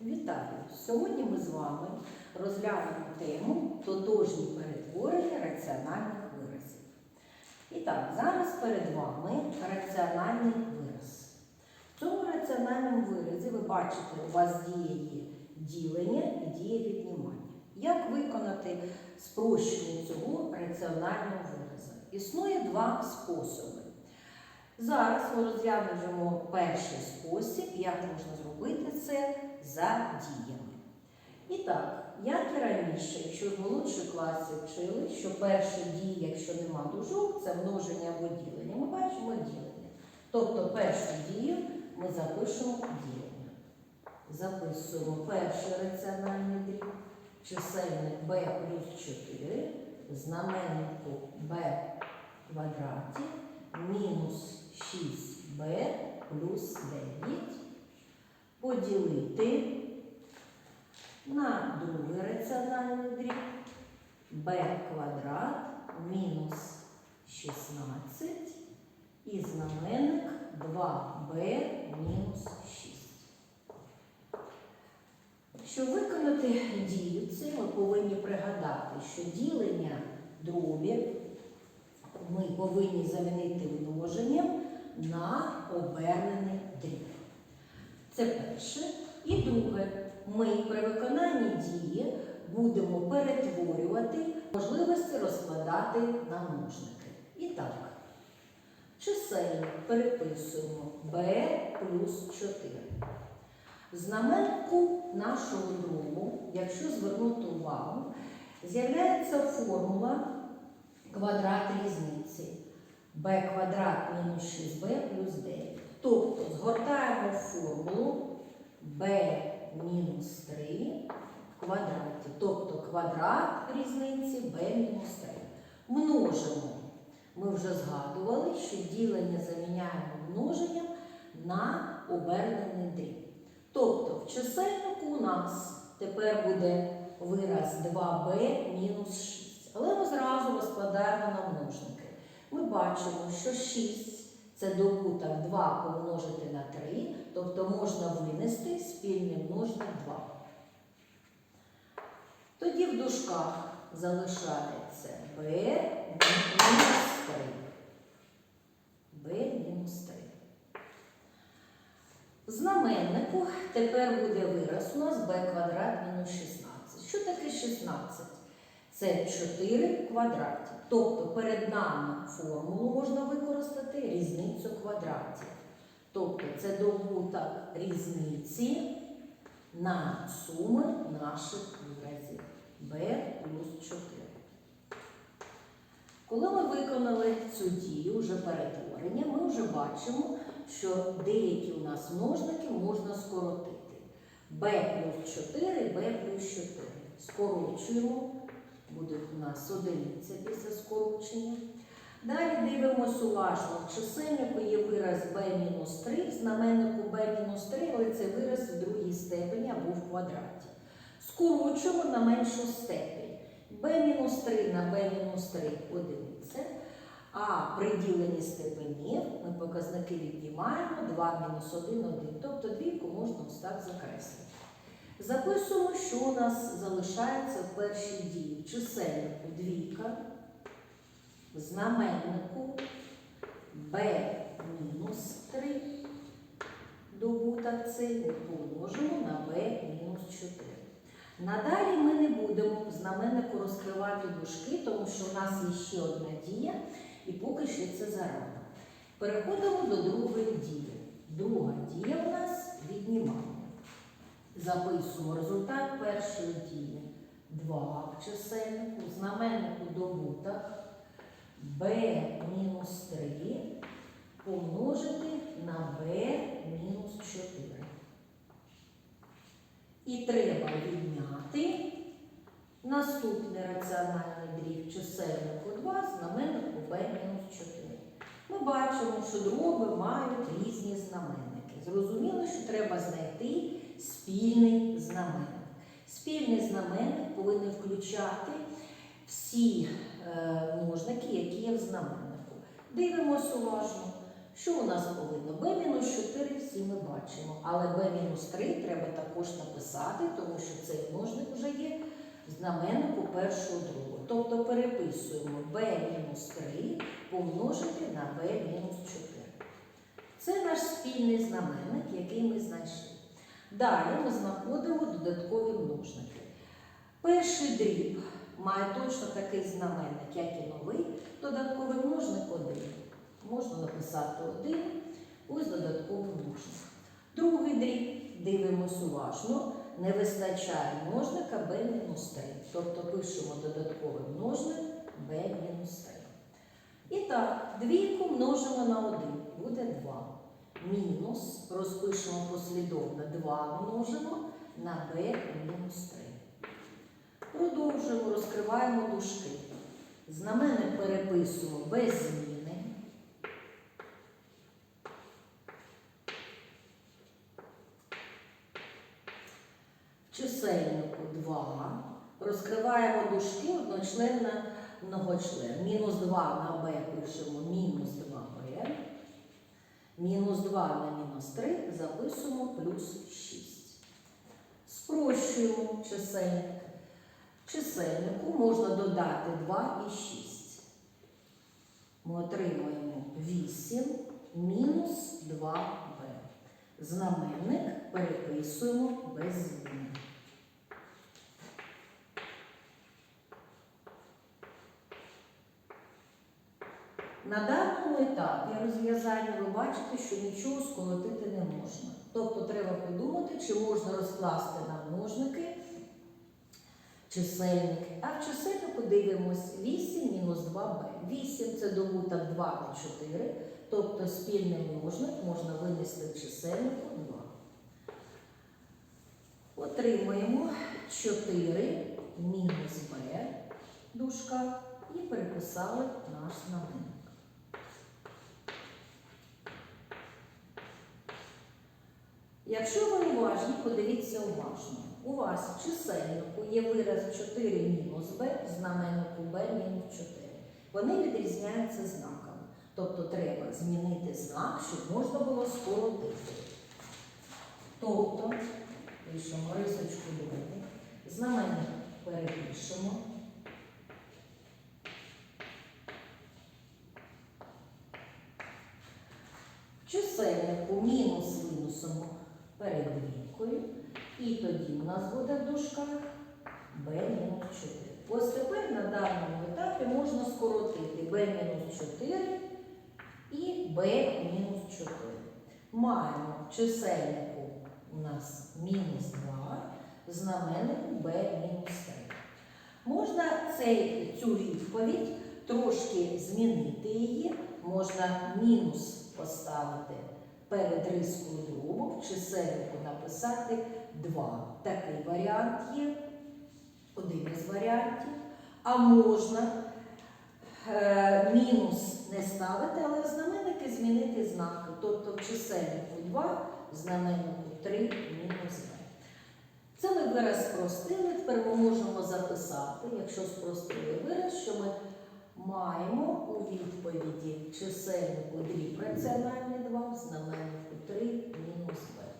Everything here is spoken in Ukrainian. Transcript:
Вітаю! Сьогодні ми з вами розглянемо тему тотожні перетворення раціональних виразів. І так, зараз перед вами раціональний вираз. В цьому раціональному виразі ви бачите, у вас діє ділення і діє віднімання. Як виконати спрощення цього раціонального виразу? Існує два способи. Зараз ми розглянемо перший спосіб, як можна зробити це за діями. І так, як і раніше, якщо в молодшій класі вчили, що перша дія, якщо нема дужок, це множення або ділення. Ми бачимо ділення. Тобто першу дію ми запишемо ділення. Записуємо перший раціональний дріб, чисельник b плюс 4, знаменнику b квадраті мінус 6b плюс 9 поділити на другий раціональний дріб b квадрат мінус 16 і знаменник 2b мінус 6. Щоб виконати дію, це ми повинні пригадати, що ділення дробів ми повинні замінити множенням на обернений дріб. Це перше. І друге, ми при виконанні дії будемо перетворювати можливості розкладати на множники. І так, чисельник переписуємо b плюс 4. В знаменнику нашого дробу, якщо звернути увагу, з'являється формула квадрат різниці b квадрат мінус 6b плюс 9. Тобто згортаємо формулу b мінус 3 в квадраті. Тобто квадрат різниці b мінус 3. Множимо. Ми вже згадували, що ділення заміняємо множенням на обернений дріб. Тобто в чисельнику у нас тепер буде вираз 2b мінус 6. Але ми зразу розкладаємо на множники. Ми бачимо, що 6 це добуток 2 помножити на 3, тобто можна винести спільний множник 2. Тоді в дужках залишається b мінус 3. b мінус 3. В знаменнику тепер буде вираз у нас b квадрат мінус 16. Що таке 16? Це 4 в квадраті. Тобто перед нами формулу можна використати різницю квадратів. Тобто це добуток різниці на суми наших виразів b плюс 4. Коли ми виконали цю дію, вже перетворення, ми вже бачимо, що деякі у нас множники можна скоротити. b плюс 4, b плюс 4. Скорочуємо буде у нас одиниця після скорочення. Далі дивимося уважно. В чисельнику є вираз b-3, в знаменнику b-3, але це вираз в другій степені або в квадраті. Скорочуємо на меншу степень. b-3 на b-3 одиниця. А при діленні степенів ми показники віднімаємо 2-1, 1. Тобто двійку можна ось закреслити. Записуємо, що у нас залишається в першій дії. В чисельнику двійка, в знаменнику b мінус 3, добуток цей ми помножимо на b мінус 4. Надалі ми не будемо в знаменнику розкривати дужки, тому що в нас є ще одна дія, і поки що це зарано. Переходимо до другої дії. Друга дія у нас віднімання. Записуємо результат першої дії. 2 в чисельнику, знаменнику добуток b мінус 3 помножити на b мінус 4. І треба відняти наступний раціональний дріб чисельнику 2, знаменнику b мінус 4. Ми бачимо, що дроби мають різні знаменники. Зрозуміло, що треба знайти спільний знаменник. Спільний знаменник повинен включати всі е, множники, які є в знаменнику. Дивимося уважно, Що у нас повинно? b-4 всі ми бачимо, але b-3 треба також написати, тому що цей множник вже є в знаменнику першого другого. Тобто переписуємо b-3 помножити на b-4. Це наш спільний знаменник, який ми знайшли. Далі ми знаходимо додаткові множники. Перший дріб має точно такий знаменник, як і новий. Додатковий множник 1. Можна написати 1, ось додатковий множник. Другий дріб, дивимось уважно, не вистачає множника b-3. Тобто пишемо додатковий множник b-3. І так, двійку множимо на 1, буде 2. Мінус розпишемо послідовно 2 множимо на b-3. Продовжуємо, розкриваємо дужки. Знаменник переписуємо без зміни. Чисельнику 2. Розкриваємо дужки одночленно многочлен. Мінус 2 на b пишемо мінус 2b. Мінус 2 на мінус 3 записуємо плюс 6. Спрощуємо чисельник. Чисельнику можна додати 2 і 6. Ми отримаємо 8 мінус 2b. Знаменник переписуємо без змін. На даному етапі розв'язання ви бачите, що нічого скоротити не можна. Тобто треба подумати, чи можна розкласти на множники чисельник. А в чисельнику дивимось 8 мінус 2b. 8 це добуток 2 на 4, тобто спільний множник можна винести в чисельнику 2. Отримуємо 4 мінус b дужка і переписали наш знаменник. Якщо ви уважні, подивіться уважно. У вас в чисельнику є вираз 4 мінус b, знаменнику b мінус 4. Вони відрізняються знаками. Тобто треба змінити знак, щоб можна було скоротити. Тобто, пишемо рисочку далі, знаменник перепишемо. В чисельнику мінус виносимо перед двійкою. І тоді в нас буде в дужках b-4. Ось тепер на даному етапі можна скоротити b-4 і b-4. Маємо в чисельнику у нас мінус 2, в знаменнику b-3. Можна цей, цю відповідь трошки змінити її, можна мінус поставити перед рискою дробу, в чисельнику написати 2. Такий варіант є, один із варіантів. А можна е, мінус не ставити, але в знаменники змінити знаки. Тобто в чисельнику 2, в знаменнику 3 мінус 2. Це ми вираз спростили, тепер ми можемо записати, якщо спростили вираз, що ми маємо у відповіді чисельнику дріб раціональний 2, в знаменнику 3 мінус b.